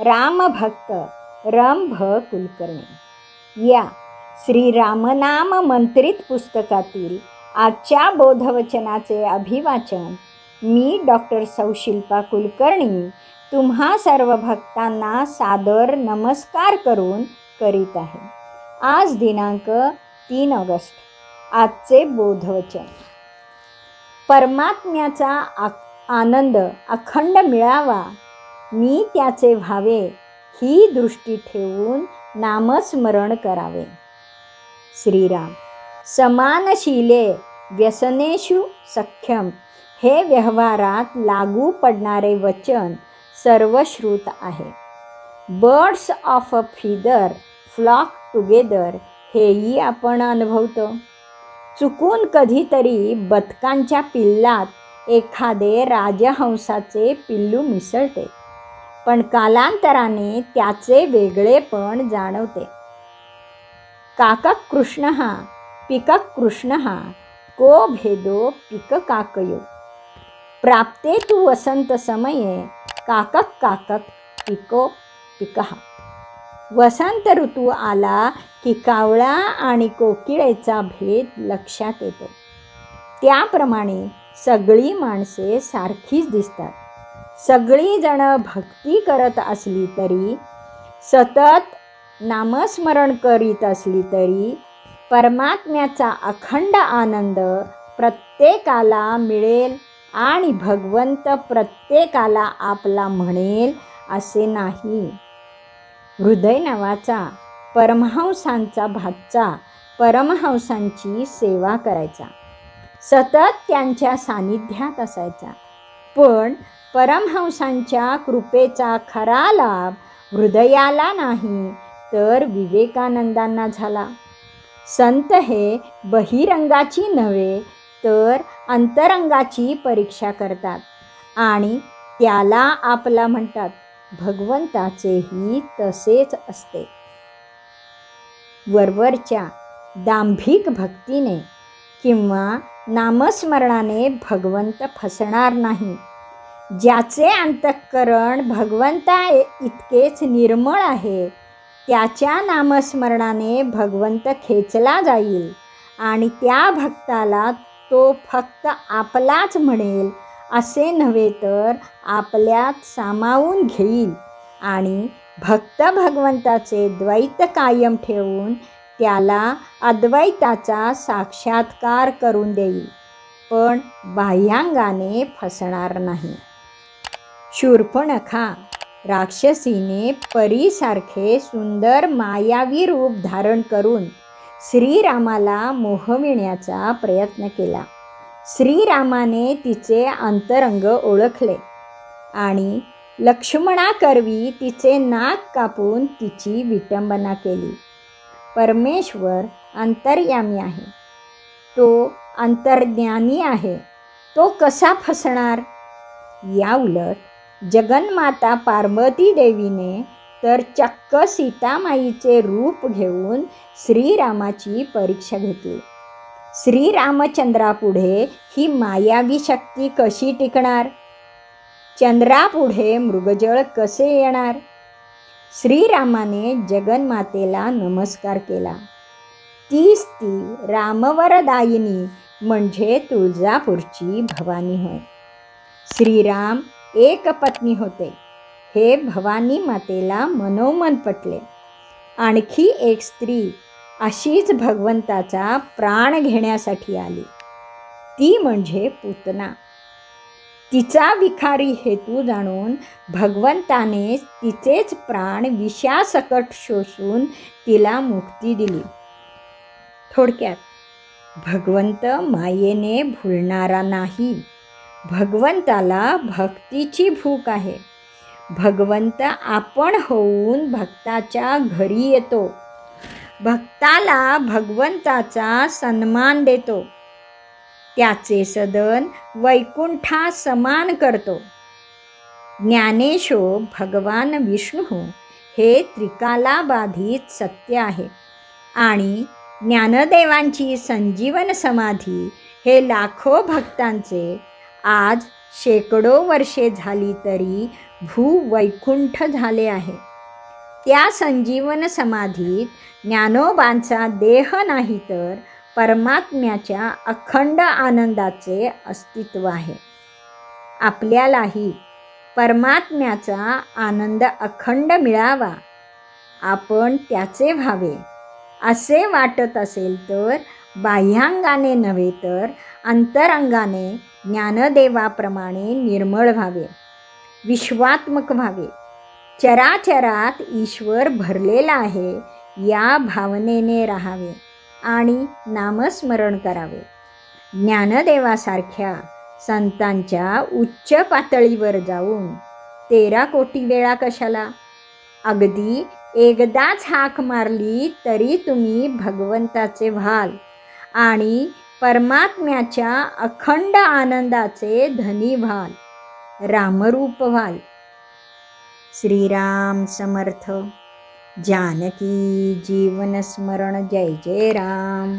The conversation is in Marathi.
रामभक्त रंभ कुलकर्णी या श्री रामनाम मंत्रित पुस्तकातील आजच्या बोधवचनाचे अभिवाचन मी डॉक्टर सौशिल्पा कुलकर्णी तुम्हा सर्व भक्तांना सादर नमस्कार करून करीत आहे. आज दिनांक तीन ऑगस्ट आजचे बोधवचन. परमात्म्याचा आ आनंद अखंड मिळावा मी त्याचे व्हावे ही दृष्टी ठेवून नामस्मरण करावे. श्रीराम समानशीले व्यसनेषु सख्यम हे व्यवहारात लागू पडणारे वचन सर्वश्रुत आहे. Birds of a feather flock together हेही आपण अनुभवतो. चुकून कधीतरी बदकांच्या पिल्लात एखादे राजहंसाचे पिल्लू मिसळते. पण कालांतराने त्याचे वेगळेपण जाणवते. काकक कृष्ण हा पिकक कृष्ण हा को भेदो पिक काकयो प्राप्ते तू वसंत समये काकक काकक पिको पिकहा वसंत ऋतू आला की कावळा आणि कोकिळेचा भेद लक्षात येतो. त्याप्रमाणे सगळी माणसे सारखीच दिसतात. सगळीजणं भक्ती करत असली तरी सतत नामस्मरण करीत असली तरी परमात्म्याचा अखंड आनंद प्रत्येकाला मिळेल आणि भगवंत प्रत्येकाला आपला म्हणेल असे नाही. हृदय नावाचा परमहंसांचा भातचा परमहंसांची सेवा करायचा. सतत त्यांच्या सानिध्यात असायचा. पण परमहंसांच्या कृपेचा खरा लाभ हृदयाला नाही तर विवेकानंदांना झाला. संत हे बहिरंगाची नव्हे तर अंतरंगाची परीक्षा करतात आणि त्याला आपला म्हणतात भगवंताचेही तसेच असते. वरवरच्या दांभिक भक्तीने किंवा नामस्मरणाने भगवंत फसणार नाही. ज्याचे अंतःकरण भगवंता इतकेच निर्मळ आहे त्याच्या नामस्मरणाने भगवंत खेचला जाईल आणि त्या भक्ताला तो फक्त आपलाच म्हणेल असे नव्हे तर आपल्यात सामावून घेईल आणि भक्त भगवंताचे द्वैत कायम ठेवून त्याला अद्वैताचा साक्षात्कार करून देईल. पण बाह्यांगाने फसणार नाही. शूर्पणखा. राक्षसीने परीसारखे सुंदर मायावी रूप धारण करून श्रीरामाला मोहविण्याचा प्रयत्न केला. श्रीरामाने तिचे अंतरंग ओळखले आणि लक्ष्मणाकरवी तिचे नाक कापून तिची विटंबना केली. परमेश्वर अंतर्यामी आहे. तो अंतर्ज्ञानी आहे. तो कसा फसणार? या उलट जगन्माता पार्वती देवीने तर चक्क सीतामाईचे रूप घेऊन श्रीरामाची परीक्षा घेतली. श्रीरामचंद्रापुढे ही मायावी शक्ती कशी टिकणार? चंद्रापुढे मृगजळ कसे येणार? श्रीरामाने जगन्मातेला नमस्कार केला. तीच ती रामवरदायिनी म्हणजे तुळजापूरची भवानी होय. श्रीराम एक पत्नी होते. हे भवानी मातेला मनोमन पटले. आणखी एक स्त्री अशीच भगवंताचा प्राण घेण्यासाठी आली. ती म्हणजे पुतना. तिचा विखारी हेतू जाणून भगवंताने तिचेच प्राण विषासकट शोषून तिला मुक्ती दिली. थोडक्यात भगवंत मायेने भुलणारा नाही. भगवंताला भक्तीची भूक आहे. भगवंत आपण होऊन भक्ताच्या घरी येतो. भक्ताला भगवंताचा सन्मान देतो. त्याचे सदन वैकुंठा समान करतो. ज्ञानेशो भगवान विष्णू हे त्रिकालाबाधित सत्य आहे आणि ज्ञानदेवांची संजीवन समाधी हे लाखो भक्तांचे आज शेकडो वर्षे झाली तरी भूवैकुंठ झाले आहे. त्या संजीवन समाधीत ज्ञानोबांचा देह नाही तर परमात्म्याच्या अखंड आनंदाचे अस्तित्व आहे. आपल्यालाही परमात्म्याचा आनंद अखंड मिळावा आपण त्याचे व्हावे. असे वाटत असेल तर बाह्यांगाने नव्हे तर अंतरंगाने ज्ञानदेवाप्रमाणे निर्मळ व्हावे. विश्वात्मक व्हावे. चराचरात ईश्वर भरलेला आहे या भावनेने राहावे आणि नामस्मरण करावे. ज्ञानदेवासारख्या संतांच्या उच्च पातळीवर जाऊन तेरा कोटी वेळा कशाला? अगदी एकदाच हाक मारली तरी तुम्ही भगवंताचे व्हाल आणि परमात्म्याच्या अखंड आनंदाचे धनी व्हाल रामरूप व्हाल श्रीराम समर्थ. जानकी जीवन स्मरण. जय जय राम.